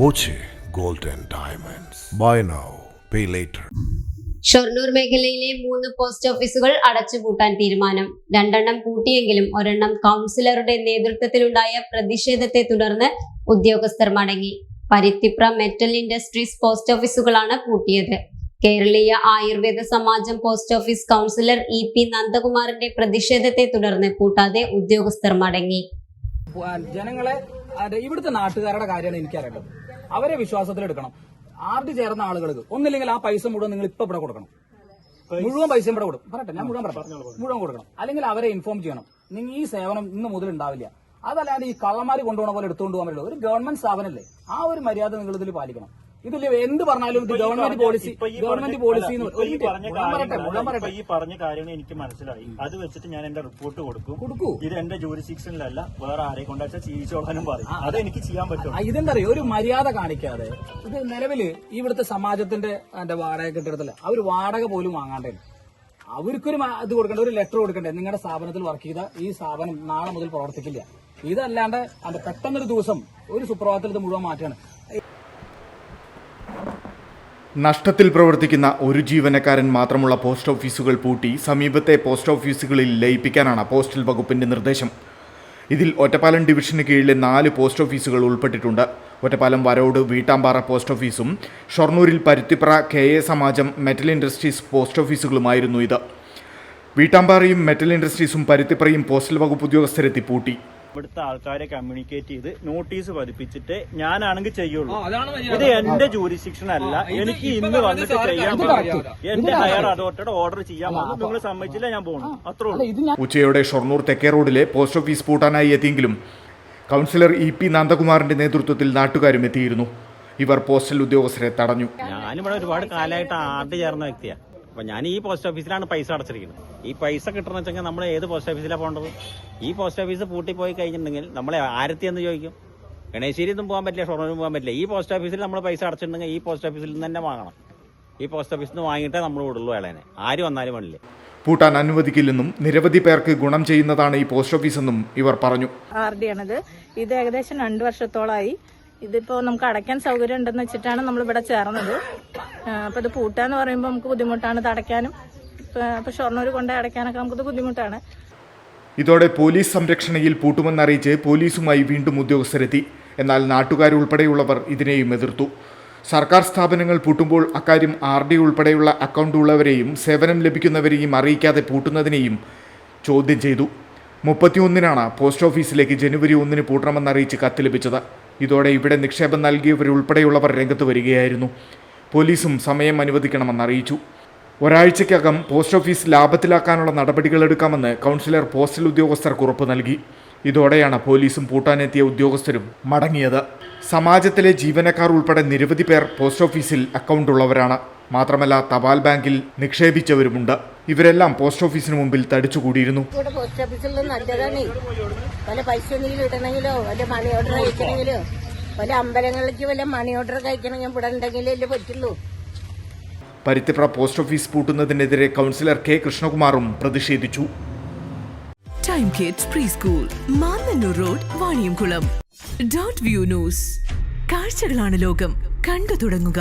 Boche gold and diamonds. Buy now pay later Shoranur മേഖലയിലെ മൂന്ന് post ഓഫീസുകൾ അടച്ചുപൂട്ടാൻ തീരുമാനം. രണ്ടെണ്ണം പൂട്ടിയെങ്കിലും ഒരെണ്ണം കൗൺസിലറുടെ നേതൃത്വത്തിലുണ്ടായ പ്രതിഷേധത്തെ തുടർന്ന് ഉദ്യോഗസ്ഥർ മടങ്ങി. പരുത്തിപ്ര മെറ്റൽ ഇൻഡസ്ട്രീസ് പോസ്റ്റ് ഓഫീസുകളാണ് പൂട്ടിയത്. Keraleeya Ayurveda Samajam post office councillor E P നന്ദകുമാറിന്റെ പ്രതിഷേധത്തെ തുടർന്ന് പൂട്ടാതെ ഉദ്യോഗസ്ഥർ മടങ്ങി. ജനങ്ങളെ ഇവിടുത്തെ നാട്ടുകാരുടെ കാര്യമാണ് എനിക്കറിയേണ്ടത്. അവരെ വിശ്വാസത്തിലെടുക്കണം ആർഡ് ചേർന്ന ആളുകൾക്ക് ഒന്നില്ലെങ്കിൽ ആ പൈസ മുഴുവൻ നിങ്ങൾ ഇപ്പൊ ഇവിടെ കൊടുക്കണം. മുഴുവൻ പൈസ ഇവിടെ കൊടുക്കും പറയട്ടെ ഞാൻ മുഴുവൻ പറഞ്ഞു മുഴുവൻ കൊടുക്കണം. അല്ലെങ്കിൽ അവരെ ഇൻഫോം ചെയ്യണം. നിങ്ങൾ ഈ സേവനം ഇന്ന് മുതൽ ഉണ്ടാവില്ല. അതല്ലാതെ ഈ കള്ളമാര് കൊണ്ടുപോകണ പോലെ എടുത്തുകൊണ്ട് പോകാൻ പറ്റില്ല. ഒരു ഗവൺമെന്റ് സ്ഥാപനമല്ലേ ആ ഒരു മര്യാദ നിങ്ങൾ ഇതിൽ പാലിക്കണം. ഇതിൽ എന്ത് പറഞ്ഞാലും ഇത് ഗവൺമെന്റ് പോളിസി ഗവൺമെന്റ് പോളിസി ഈ പറഞ്ഞ കാര്യങ്ങൾ എനിക്ക് മനസ്സിലായി. അത് വെച്ചിട്ട് ഞാൻ എന്റെ റിപ്പോർട്ട് കൊടുക്കും. കൊടുക്കൂ. ഇത് എന്റെ ജോലി ജൂറിസിക്ഷനിലല്ല വേറെ ആരെ കൊണ്ടാച്ചാൽ ചെയ്യിച്ചോളാനും പറയും. അത് എനിക്ക് ചെയ്യാൻ പറ്റും ഇതെന്താ ഇതെന്തറിയോ? ഒരു മര്യാദ കാണിക്കാതെ ഇത് നിലവിൽ ഇവിടുത്തെ സമാജത്തിന്റെ എന്റെ വാടക കെട്ടിടത്തിൽ അവർ വാടക പോലും വാങ്ങാണ്ടേ അവർക്കൊരു ഇത് കൊടുക്കണ്ട ഒരു ലെറ്റർ കൊടുക്കണ്ടേ? നിങ്ങളുടെ സ്ഥാപനത്തിൽ വർക്ക് ചെയ്ത ഈ സ്ഥാപനം നാളെ മുതൽ പ്രവർത്തിക്കില്ല. ഇതല്ലാണ്ട് അത് പെട്ടെന്നൊരു ദിവസം ഒരു സുപ്രഭാതത്തിൽ ഇത് മുഴുവൻ മാറ്റാണ് നഷ്ടത്തിൽ പ്രവർത്തിക്കുന്ന ഒരു ജീവനക്കാരൻ മാത്രമുള്ള പോസ്റ്റ് ഓഫീസുകൾ പൂട്ടി സമീപത്തെ പോസ്റ്റ് ഓഫീസുകളിൽ ലയിപ്പിക്കാനാണ് പോസ്റ്റൽ വകുപ്പിന്റെ നിർദ്ദേശം. ഇതിൽ ഒറ്റപ്പാലം ഡിവിഷന് കീഴിലെ നാല് പോസ്റ്റ് ഓഫീസുകൾ ഉൾപ്പെട്ടിട്ടുണ്ട്. ഒറ്റപ്പാലം വരോട് വീട്ടാമ്പാറ പോസ്റ്റ് ഓഫീസും ഷൊർണൂരിൽ Paruthipra K A Samajam metal industries post ഓഫീസുകളുമായിരുന്നു ഇത്. വീട്ടാമ്പാറയും മെറ്റൽ ഇൻഡസ്ട്രീസും പരുത്തിപ്രയും പോസ്റ്റൽ വകുപ്പ് ഉദ്യോഗസ്ഥരെത്തി പൂട്ടി. ഇവിടുത്തെ ആൾക്കാരെ കമ്മ്യൂണിക്കേറ്റ് ചെയ്ത് നോട്ടീസ് പതിപ്പിച്ചിട്ട് ഞാനാണെങ്കിൽ ചെയ്യുള്ളൂ. ഇത് എന്റെ ജൂറിസിക്ഷൻ അല്ല. എനിക്ക് ഇന്ന് വന്നിട്ട് ചെയ്യാൻ പറ്റും എന്റെ ഹയർ അതോറിറ്റിയുടെ ഓർഡർ ചെയ്യാൻ വന്നു. നിങ്ങൾ സമ്മതിച്ചില്ല ഞാൻ പോകുന്നു അത്രേ ഉള്ളൂ. ഉച്ചയോടെ ഷൊർണൂർ തെക്കേ റോഡിലെ പോസ്റ്റ് ഓഫീസ് പൂട്ടാനായി എത്തിയെങ്കിലും കൗൺസിലർ ഇ പി നന്ദകുമാറിന്റെ നേതൃത്വത്തിൽ നാട്ടുകാരും എത്തിയിരുന്നു. ഇവർ പോസ്റ്റൽ ഉദ്യോഗസ്ഥരെ തടഞ്ഞു. ഞാനിവിടെ ഒരുപാട് കാലമായിട്ട് ആദ്യം ചേർന്ന വ്യക്തിയാണ്. അപ്പൊ ഞാൻ ഈ പോസ്റ്റ് ഓഫീസിലാണ് പൈസ അടച്ചിരിക്കുന്നത്. ഈ പൈസ കിട്ടണമെന്ന് വെച്ചെങ്കിൽ നമ്മൾ ഏത് പോസ്റ്റ് ഓഫീസിലാണ് പോകേണ്ടത്? ഈ പോസ്റ്റ് ഓഫീസ് പൂട്ടിപ്പോയി കഴിഞ്ഞിട്ടുണ്ടെങ്കിൽ നമ്മളെ ആരത്തി എന്ന് ചോദിക്കും. ഗണേശ്ശേരി ഒന്നും പോകാൻ പറ്റില്ല ഷൊർണൂരും പോകാൻ പറ്റില്ല. ഈ പോസ്റ്റ് ഓഫീസിൽ നമ്മൾ പൈസ അടച്ചിട്ടുണ്ടെങ്കിൽ ഈ പോസ്റ്റ് ഓഫീസിൽ നിന്ന് തന്നെ വാങ്ങണം. ഈ പോസ്റ്റ് ഓഫീസിൽ നിന്ന് വാങ്ങിയിട്ടേ നമ്മൾ വിടുള്ളൂ അയാളെ ആര് വന്നാലും വേണ്ടില്ല പൂട്ടാൻ അനുവദിക്കില്ലെന്നും നിരവധി പേർക്ക് ഗുണം ചെയ്യുന്നതാണ് ഈ പോസ്റ്റ് ഓഫീസെന്നും ഇവർ പറഞ്ഞു. ആർ ഡി ആണത് ഇത് ഏകദേശം രണ്ടു വർഷത്തോളമായി ഇതിപ്പോ നമുക്ക് അടയ്ക്കാൻ സൗകര്യം ഉണ്ടെന്ന് വെച്ചിട്ടാണ് നമ്മൾ ഇവിടെ ചേർന്നത്. അപ്പോൾ അപ്പൊ ഇത് പൂട്ടാന്ന് പറയുമ്പോൾ നമുക്ക് ബുദ്ധിമുട്ടാണ് ഇത് അടയ്ക്കാനും. ഇപ്പൊ ഇപ്പൊ ഷൊർണൂർ കൊണ്ട് അടയ്ക്കാനൊക്കെ നമുക്കിത് ബുദ്ധിമുട്ടാണ്. ഇതോടെ പോലീസ് സംരക്ഷണയിൽ പൂട്ടുമെന്നറിയിച്ച് പോലീസുമായി വീണ്ടും ഉദ്യോഗസ്ഥരെത്തി. എന്നാൽ നാട്ടുകാരുൾപ്പെടെയുള്ളവർ ഇതിനെയും എതിർത്തു. സർക്കാർ സ്ഥാപനങ്ങൾ പൂട്ടുമ്പോൾ അക്കാര്യം ആർ ഡി ഉൾപ്പെടെയുള്ള അക്കൗണ്ട് ഉള്ളവരെയും സേവനം ലഭിക്കുന്നവരെയും അറിയിക്കാതെ പൂട്ടുന്നതിനെയും ചോദ്യം ചെയ്തു. മുപ്പത്തിയൊന്നിനാണ് പോസ്റ്റ് ഓഫീസിലേക്ക് ജനുവരി ഒന്നിന് പൂട്ടണമെന്നറിയിച്ച് കത്ത് ലഭിച്ചത്. ഇതോടെ ഇവിടെ നിക്ഷേപം നൽകിയവരുൾപ്പെടെയുള്ളവർ രംഗത്ത് വരികയായിരുന്നു. പോലീസും സമയം അനുവദിക്കണമെന്ന് അറിയിച്ചു. ഒരാഴ്ചയ്ക്കകം പോസ്റ്റ് ഓഫീസ് ലാഭത്തിലാക്കാനുള്ള നടപടികളെടുക്കാമെന്ന് കൗൺസിലർ പോസ്റ്റൽ ഉദ്യോഗസ്ഥർക്ക് ഉറപ്പ് നൽകി. ഇതോടെയാണ് പോലീസും പൂട്ടാനെത്തിയ ഉദ്യോഗസ്ഥരും മടങ്ങിയത്. സമാജത്തിലെ ജീവനക്കാർ ഉൾപ്പെടെ നിരവധി പേർ പോസ്റ്റ് ഓഫീസിൽ അക്കൗണ്ട് ഉള്ളവരാണ് മാത്രമല്ല തപാൽ ബാങ്കിൽ നിക്ഷേപിച്ചവരുമുണ്ട്. ഇവരെല്ലാം പോസ്റ്റ് ഓഫീസിന് മുമ്പിൽ തടിച്ചുകൂടിയിരുന്നു ഇവിടെ പോസ്റ്റ് ഓഫീസിൽ നല്ലതാണ്. വല്ല പൈസ എന്തെങ്കിലും ഇടണമെങ്കിലോ വല്ല മണി ഓർഡർ കഴിക്കണമെങ്കിലോ വല്ല അമ്പലങ്ങളിലേക്ക് വല്ല മണി ഓർഡർ കഴിക്കണമെങ്കിൽ ഇവിടെ ഉണ്ടെങ്കിലേ അല്ലേ പറ്റുള്ളൂ. പരുത്തിപ്ര പോസ്റ്റ് ഓഫീസ് പൂട്ടുന്നതിനെതിരെ കൗൺസിലർ കെ കൃഷ്ണകുമാറും പ്രതിഷേധിച്ചു. Time kids preschool Mannannur road Vaniyamkulam dot view news കാഴ്ചകളാണ് ലോകം. കണ്ടു തുടങ്ങുക.